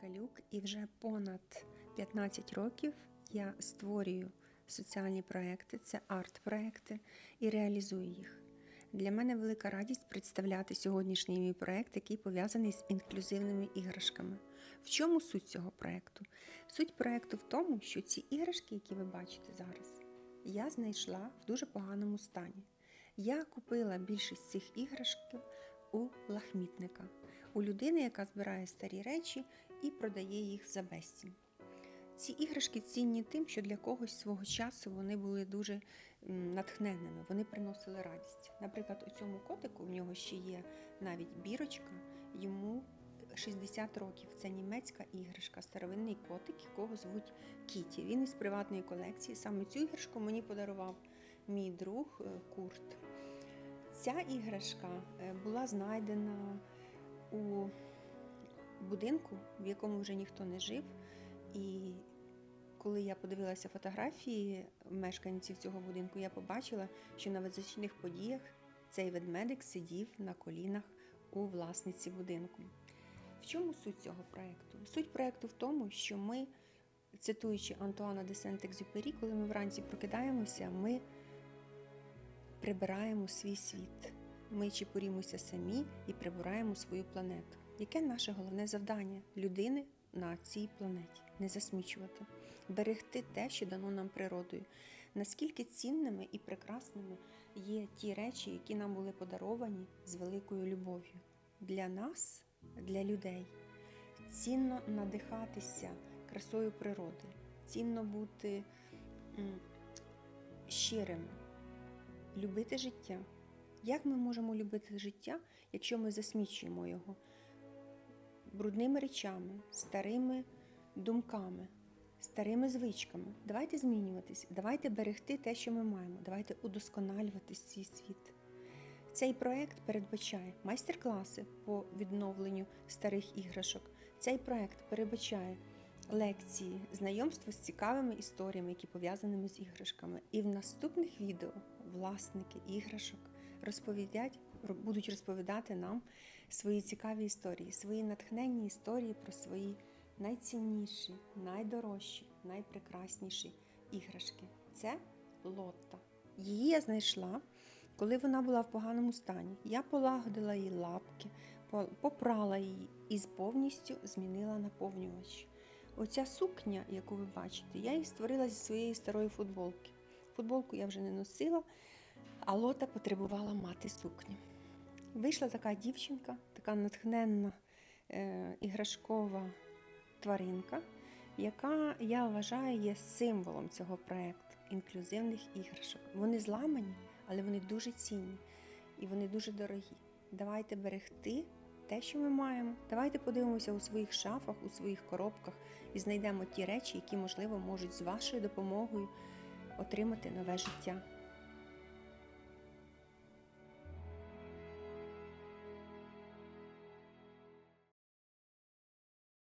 Калюк, і вже понад 15 років я створюю соціальні проекти, це арт-проекти, і реалізую їх. Для мене велика радість представляти сьогоднішній мій проект, який пов'язаний з інклюзивними іграшками. В чому суть цього проекту? Суть проекту в тому, що ці іграшки, які ви бачите зараз, я знайшла в дуже поганому стані. Я купила більшість цих іграшків у лахмітника, у людини, яка збирає старі речі і продає їх за безцінь. Ці іграшки цінні тим, що для когось свого часу вони були дуже натхненними, вони приносили радість. Наприклад, у цьому котику в нього ще є навіть бірочка, йому 60 років. Це німецька іграшка, старовинний котик, якого звуть Кіті. Він із приватної колекції. Саме цю іграшку мені подарував мій друг е, Курт. Ця іграшка е, була знайдена у будинку, в якому вже ніхто не жив. І коли я подивилася фотографії мешканців цього будинку, я побачила, що на визначних подіях цей ведмедик сидів на колінах у власниці будинку. В чому суть цього проєкту? Суть проєкту в тому, що ми, цитуючи Антуана де Сент-Екзюпері, коли ми вранці прокидаємося, ми прибираємо свій світ. Ми чепурімося самі і прибираємо свою планету. Яке наше головне завдання людини на цій планеті? Не засмічувати, берегти те, що дано нам природою. Наскільки цінними і прекрасними є ті речі, які нам були подаровані з великою любов'ю. Для нас, для людей, цінно надихатися красою природи, цінно бути щирими, любити життя. Як ми можемо любити життя, якщо ми засмічуємо його брудними речами, старими думками, старими звичками? Давайте змінюватись, давайте берегти те, що ми маємо, давайте удосконалювати свій світ. Цей проект передбачає майстер-класи по відновленню старих іграшок. Цей проект передбачає лекції, знайомство з цікавими історіями, які пов'язаними з іграшками. І в наступних відео власники іграшок розповідять, будуть розповідати нам свої цікаві історії, свої натхненні історії про свої найцінніші, найдорожчі, найпрекрасніші іграшки. Це лотта. Її я знайшла, коли вона була в поганому стані. Я полагодила її лапки, попрала її і повністю змінила наповнювач. Оця сукня, яку ви бачите, я її створила зі своєї старої футболки. Футболку я вже не носила, а лота потребувала мати сукню. Вийшла така дівчинка, така натхненна е, іграшкова тваринка, яка я вважаю є символом цього проекту інклюзивних іграшок. Вони зламані, але вони дуже цінні і вони дуже дорогі. Давайте берегти те, що ми маємо. Давайте подивимося у своїх шафах, у своїх коробках і знайдемо ті речі, які, можливо, можуть з вашою допомогою отримати нове життя.